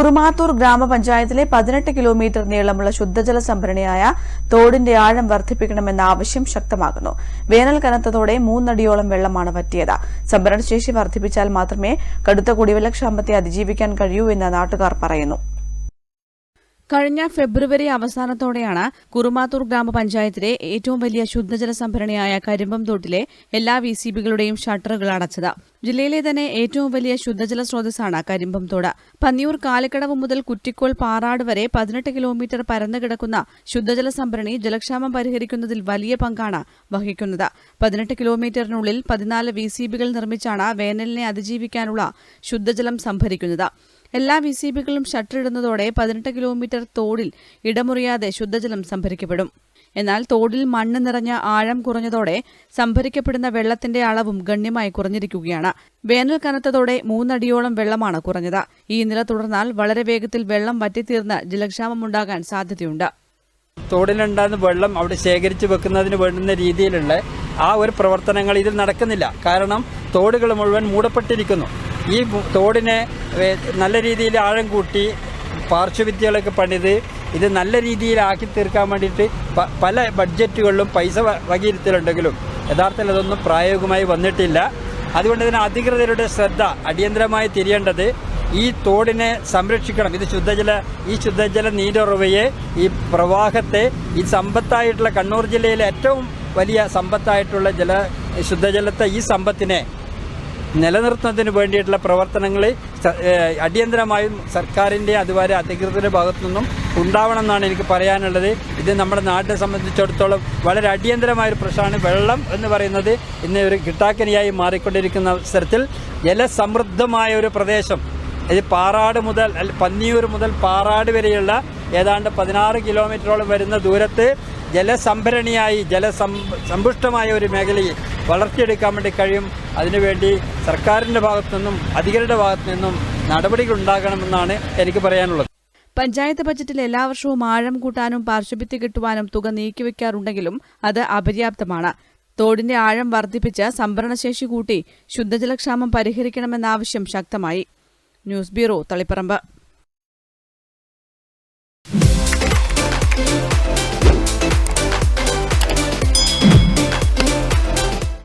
കുറുമാത്തൂർ ഗ്രാമപഞ്ചായത്തിലെ പതിനെട്ട് കിലോമീറ്റർ നീളമുള്ള ശുദ്ധജല സംഭരണിയായ തോടിന്റെ ആഴം വർദ്ധിപ്പിക്കണമെന്ന ആവശ്യം ശക്തമാകുന്നു. വേനൽ കനത്തതോടെ മൂന്നടിയോളം വെള്ളമാണ് വറ്റിയത്. സംഭരണശേഷി വർദ്ധിപ്പിച്ചാൽ മാത്രമേ കടുത്ത കുടിവെള്ളക്ഷാമത്തെ അതിജീവിക്കാൻ കഴിയൂ എന്ന് നാട്ടുകാർ പറയുന്നു. കഴിഞ്ഞ ഫെബ്രുവരി അവസാനത്തോടെയാണ് കുറുമാത്തൂർ ഗ്രാമപഞ്ചായത്തിലെ ഏറ്റവും വലിയ ശുദ്ധജല സംഭരണിയായ കരിമ്പം തോട്ടിലെ എല്ലാ വി സി ബികളുടെയും ഷട്ടറുകൾ അടച്ചത്. ജില്ലയിലെ തന്നെ ഏറ്റവും വലിയ ശുദ്ധജല സ്രോതസ്സാണ് കരിമ്പം തോട്. പന്നിയൂർ കാലക്കടവ് മുതൽ കുറ്റിക്കോൾ പാറാട് വരെ പതിനെട്ട് കിലോമീറ്റർ പരന്നു കിടക്കുന്ന ശുദ്ധജല സംഭരണി ജലക്ഷാമം പരിഹരിക്കുന്നതിൽ വലിയ പങ്കാണ് വഹിക്കുന്നത്. പതിനെട്ട് കിലോമീറ്ററിനുള്ളിൽ പതിനാല് വി സി ബികൾ നിർമ്മിച്ചാണ് വേനലിനെ അതിജീവിക്കാനുള്ള ശുദ്ധജലം സംഭരിക്കുന്നത്. എല്ലാ വി സി ബികളും ഷട്ടറിടുന്നതോടെ പതിനെട്ട് കിലോമീറ്റർ തോടിൽ ഇടമുറിയാതെ ശുദ്ധജലം സംഭരിക്കപ്പെടും. എന്നാൽ തോടിൽ മണ്ണ് നിറഞ്ഞ ആഴം കുറഞ്ഞതോടെ സംഭരിക്കപ്പെടുന്ന വെള്ളത്തിന്റെ അളവും ഗണ്യമായി കുറഞ്ഞിരിക്കുകയാണ്. വേനൽ കനത്തതോടെ മൂന്നടിയോളം വെള്ളമാണ് കുറഞ്ഞത്. ഈ നില തുടർന്നാൽ വളരെ വേഗത്തിൽ വെള്ളം വറ്റിത്തീർന്ന് ജലക്ഷാമമുണ്ടാകാൻ സാധ്യതയുണ്ട്. തോടിലുണ്ടാകുന്ന വെള്ളം അവിടെ ശേഖരിച്ചു വെക്കുന്നതിന് വേണ്ടുന്ന രീതിയിലുള്ള ആ ഒരു പ്രവർത്തനങ്ങൾ ഇതിൽ നടക്കുന്നില്ല. കാരണം തോടുകൾ മുഴുവൻ മൂടപ്പെട്ടിരിക്കുന്നു. ഈ തോടിനെ നല്ല രീതിയിൽ ആഴം കൂട്ടി പാർശ്വവിദ്യകളൊക്കെ പണിത് ഇത് നല്ല രീതിയിലാക്കി തീർക്കാൻ വേണ്ടിയിട്ട് പല ബഡ്ജറ്റുകളിലും പൈസ വകയിരുത്തലുണ്ടെങ്കിലും യഥാർത്ഥത്തിൽ അതൊന്നും പ്രായോഗികമായി വന്നിട്ടില്ല. അതുകൊണ്ട് തന്നെ അധികൃതരുടെ ശ്രദ്ധ അടിയന്തരമായി തിരിയേണ്ടത് ഈ തോടിനെ സംരക്ഷിക്കണം. ഇത് ശുദ്ധജല ഈ ശുദ്ധജല നീരുറവയെ ഈ പ്രവാഹത്തെ ഈ സമ്പത്തായിട്ടുള്ള കണ്ണൂർ ജില്ലയിലെ ഏറ്റവും വലിയ സമ്പത്തായിട്ടുള്ള ജല ശുദ്ധജലത്തെ ഈ സമ്പത്തിനെ നിലനിർത്തുന്നതിന് വേണ്ടിയിട്ടുള്ള പ്രവർത്തനങ്ങൾ അടിയന്തരമായും സർക്കാരിന്റെ അതുപോലെ അധികൃതരുടെ ഭാഗത്തു നിന്നും ഉണ്ടാവണം എന്നാണ് എനിക്ക് പറയാനുള്ളത്. ഇത് നമ്മുടെ നാടിനെ സംബന്ധിച്ചിടത്തോളം വളരെ അടിയന്തരമായൊരു പ്രശ്നമാണ്. വെള്ളം എന്ന് പറയുന്നത് ഇന്ന് ഒരു കിട്ടാക്കനിയായി മാറിക്കൊണ്ടിരിക്കുന്ന അവസരത്തിൽ ജലസമൃദ്ധമായ ഒരു പ്രദേശം. ഇത് പാറാട് മുതൽ പന്നിയൂർ മുതൽ പാറാട് വരെയുള്ള ഏതാണ്ട് പതിനാറ് കിലോമീറ്ററോളം വരുന്ന ദൂരത്ത് ജലസംഭരണിയായി ജലസം സമ്പുഷ്ടമായ ഒരു മേഖലയെ വളർത്തിയെടുക്കാൻ വേണ്ടി കഴിയും. അതിനുവേണ്ടി സർക്കാരിന്റെ ഭാഗത്തു നിന്നും അധികൃതരുടെ ഭാഗത്തു നിന്നും നടപടികൾ ഉണ്ടാകണമെന്നാണ് എനിക്ക് പറയാനുള്ളത്. പഞ്ചായത്ത് ബജറ്റിൽ എല്ലാ വർഷവും ആഴം കൂട്ടാനും പാർശ്വഭിത്തി കിട്ടുവാനും തുക നീക്കിവെക്കാറുണ്ടെങ്കിലും അത് അപര്യാപ്തമാണ്. തോടിന്റെ ആഴം വർദ്ധിപ്പിച്ച് സംഭരണശേഷി കൂട്ടി ശുദ്ധജലക്ഷാമം പരിഹരിക്കണമെന്ന ആവശ്യം ശക്തമായി. News bureau Taliparamba.